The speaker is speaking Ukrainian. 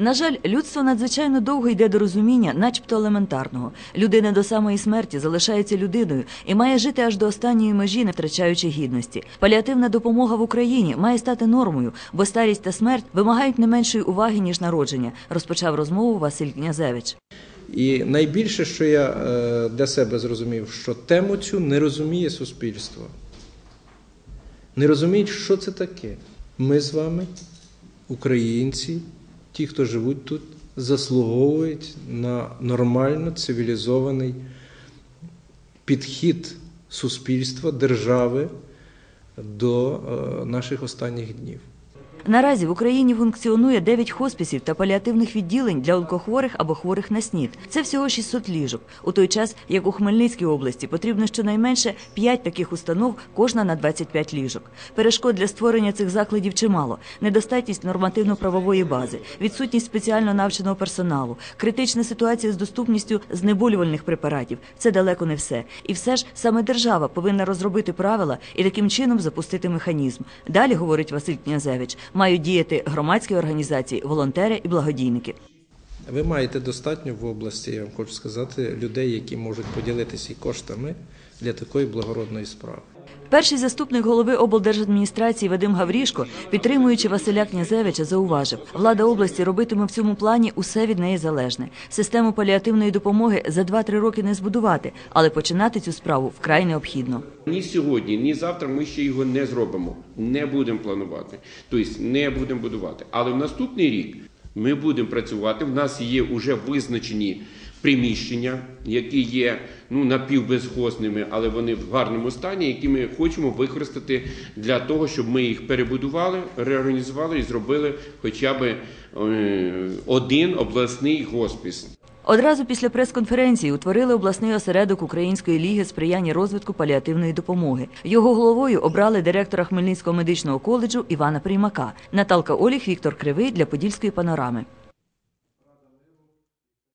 На жаль, людство надзвичайно довго йде до розуміння, начебто елементарного. Людина до самої смерті залишається людиною і має жити аж до останньої межі, не втрачаючи гідності. Паліативна допомога в Україні має стати нормою, бо старість та смерть вимагають не меншої уваги ніж народження. Розпочав розмову Василь Князевич. І найбільше, що я е, для себе зрозумів, що тему цю не розуміє суспільство. Не розуміють, що це таке. Ми з вами, українці, ті, хто живуть тут, заслуговують на нормально цивілізований підхід суспільства, держави до е, наших останніх днів. Наразі в Україні функціонує 9 хоспісів та паліативних відділень для онкохворих або хворих на снід. Це всього 600 ліжок. У той час, як у Хмельницькій області, потрібно щонайменше 5 таких установ, кожна на 25 ліжок. Перешкод для створення цих закладів чимало: недостатність нормативно-правової бази, відсутність спеціально навченого персоналу, критична ситуація з доступністю знеболювальних препаратів. Це далеко не все. І все ж саме держава повинна розробити правила і таким чином запустити механізм. Далі говорить Василь Князевич, мають діяти громадські організації, волонтери і благодійники. Ви маєте достатньо в області, я вам хочу сказати, людей, які можуть поділитися і коштами для такої благородної справи. Перший заступник голови облдержадміністрації Вадим Гаврішко, підтримуючи Василя Князевича, зауважив, влада області робитиме в цьому плані усе від неї залежне. Систему паліативної допомоги за 2-3 роки не збудувати, але починати цю справу вкрай необхідно. Ні сьогодні, ні завтра ми ще його не зробимо. Не будемо планувати. Тобто не будемо будувати. Але в наступний рік ми будемо працювати. В нас є вже визначені приміщення, які є ну, напівбезхозними, але вони в гарному стані, які ми хочемо використати для того, щоб ми їх перебудували, реорганізували і зробили хоча б е, один обласний госпіс. Одразу після прес-конференції утворили обласний осередок Української ліги сприяння розвитку паліативної допомоги. Його головою обрали директора Хмельницького медичного коледжу Івана Приймака. Наталка Оліх, Віктор Кривий для Подільської панорами.